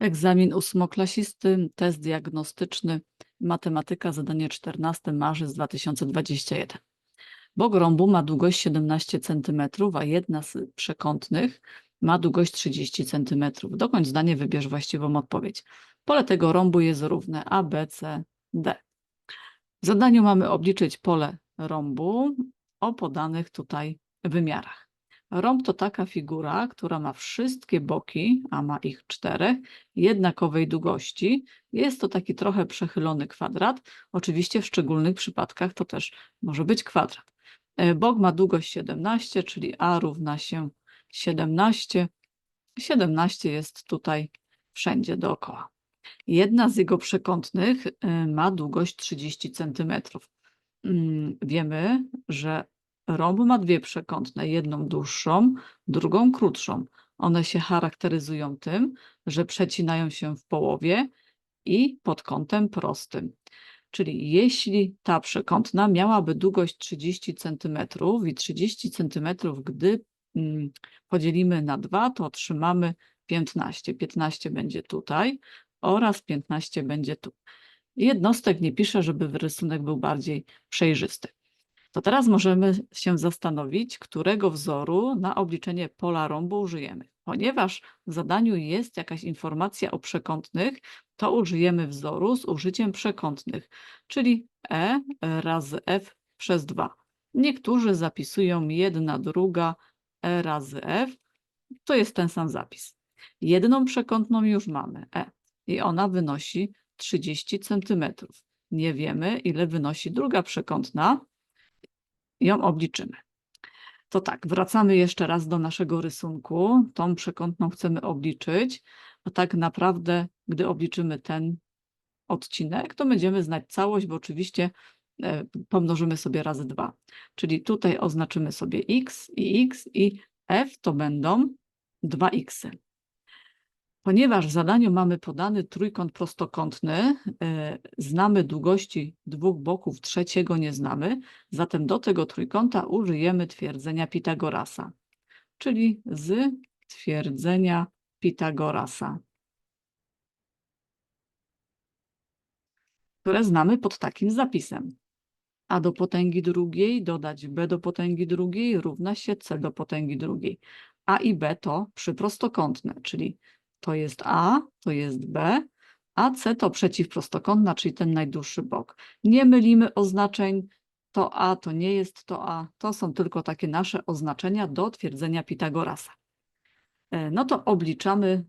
Egzamin ósmoklasisty, test diagnostyczny, matematyka, zadanie 14, marzec 2021. Bok rąbu ma długość 17 cm, a jedna z przekątnych ma długość 30 cm. Dokończ zdanie, wybierz właściwą odpowiedź. Pole tego rąbu jest równe A, B, C, D. W zadaniu mamy obliczyć pole rąbu o podanych tutaj wymiarach. Rąb to taka figura, która ma wszystkie boki, a ma ich czterech, jednakowej długości. Jest to taki trochę przechylony kwadrat. Oczywiście w szczególnych przypadkach to też może być kwadrat. E, Bok ma długość 17, czyli A równa się 17. 17 jest tutaj wszędzie dookoła. Jedna z jego przekątnych e, ma długość 30 cm. Wiemy, że rąb ma dwie przekątne, jedną dłuższą, drugą krótszą. One się charakteryzują tym, że przecinają się w połowie i pod kątem prostym. Czyli jeśli ta przekątna miałaby długość 30 cm i 30 cm, gdy mm, podzielimy na 2, to otrzymamy 15. 15 będzie tutaj oraz 15 będzie tu. Jednostek nie piszę, żeby rysunek był bardziej przejrzysty. To teraz możemy się zastanowić, którego wzoru na obliczenie pola rąbu użyjemy. Ponieważ w zadaniu jest jakaś informacja o przekątnych, to użyjemy wzoru z użyciem przekątnych, czyli E razy F przez 2. Niektórzy zapisują jedna druga E razy F. To jest ten sam zapis. Jedną przekątną już mamy, E, i ona wynosi 30 cm. Nie wiemy, ile wynosi druga przekątna, ją obliczymy. To tak, wracamy jeszcze raz do naszego rysunku. Tą przekątną chcemy obliczyć, a tak naprawdę, gdy obliczymy ten odcinek, to będziemy znać całość, bo oczywiście e, pomnożymy sobie razy 2. Czyli tutaj oznaczymy sobie x i x i f to będą 2x. Ponieważ w zadaniu mamy podany trójkąt prostokątny, e, znamy długości dwóch boków, trzeciego nie znamy, zatem do tego trójkąta użyjemy twierdzenia Pitagorasa, czyli z twierdzenia Pitagorasa, które znamy pod takim zapisem. A do potęgi drugiej dodać b do potęgi drugiej równa się c do potęgi drugiej. A i b to przyprostokątne, czyli to jest A, to jest B, a C to przeciwprostokątna, czyli ten najdłuższy bok. Nie mylimy oznaczeń, to A to nie jest to A, to są tylko takie nasze oznaczenia do twierdzenia Pitagorasa. E, no to obliczamy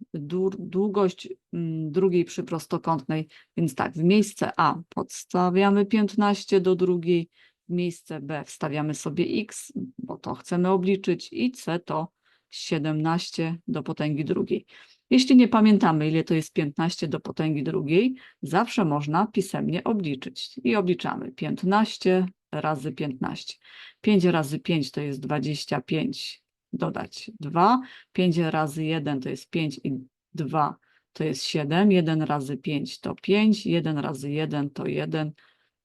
długość mm, drugiej przyprostokątnej, więc tak, w miejsce A podstawiamy 15 do drugiej, w miejsce B wstawiamy sobie x, bo to chcemy obliczyć i C to 17 do potęgi drugiej. Jeśli nie pamiętamy, ile to jest 15 do potęgi drugiej, zawsze można pisemnie obliczyć. I obliczamy 15 razy 15. 5 razy 5 to jest 25, dodać 2. 5 razy 1 to jest 5 i 2 to jest 7. 1 razy 5 to 5. 1 razy 1 to 1.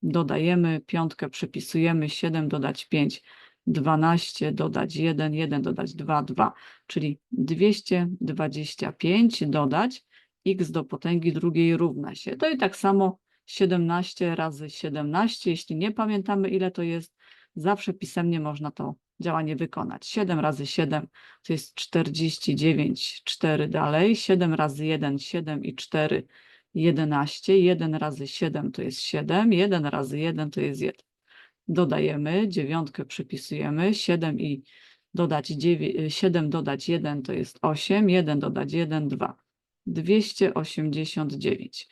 Dodajemy, piątkę przypisujemy, 7 dodać 5 12 dodać 1, 1 dodać 2, 2, czyli 225 dodać x do potęgi drugiej równa się. To i tak samo 17 razy 17. Jeśli nie pamiętamy, ile to jest, zawsze pisemnie można to działanie wykonać. 7 razy 7 to jest 49, 4 dalej. 7 razy 1, 7 i 4, 11. 1 razy 7 to jest 7, 1 razy 1 to jest 1 dodajemy, dziewiątkę przypisujemy, 7 i dodać 9, 7 dodać 1 to jest 8, 1 dodać 1, 2. 289.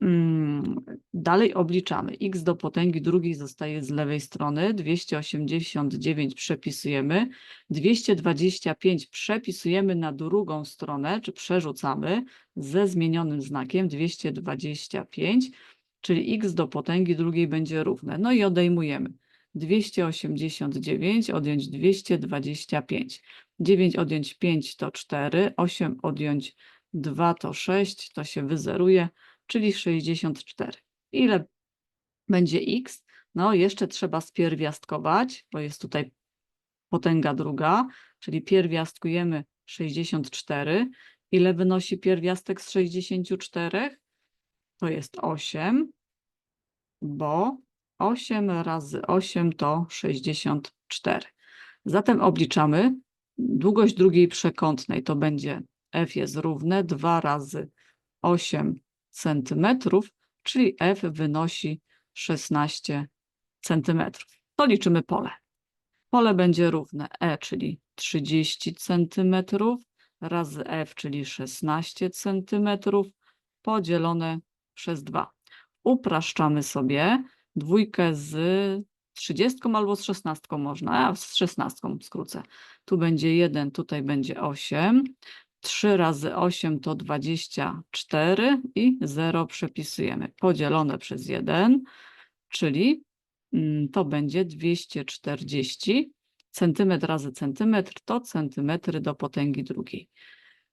Mm, dalej obliczamy. x do potęgi drugiej zostaje z lewej strony, 289 przepisujemy, 225 przepisujemy na drugą stronę, czy przerzucamy ze zmienionym znakiem 225 czyli x do potęgi drugiej będzie równe. No i odejmujemy. 289 odjąć 225. 9 odjąć 5 to 4, 8 odjąć 2 to 6, to się wyzeruje, czyli 64. Ile będzie x? No jeszcze trzeba spierwiastkować, bo jest tutaj potęga druga, czyli pierwiastkujemy 64 Ile wynosi pierwiastek z 64? To jest 8, bo 8 razy 8 to 64. Zatem obliczamy długość drugiej przekątnej. To będzie f jest równe 2 razy 8 centymetrów, czyli f wynosi 16 centymetrów. To liczymy pole. Pole będzie równe e, czyli 30 centymetrów razy f, czyli 16 centymetrów, podzielone przez 2. Upraszczamy sobie dwójkę z 30 albo z 16 można, a z 16 skrócę. Tu będzie 1, tutaj będzie 8. 3 razy 8 to 24 i 0 przepisujemy. Podzielone przez 1, czyli mm, to będzie 240 centymetr razy centymetr to centymetry do potęgi drugiej.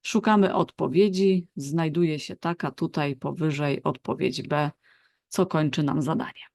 Szukamy odpowiedzi. Znajduje się taka tutaj powyżej odpowiedź B, co kończy nam zadanie.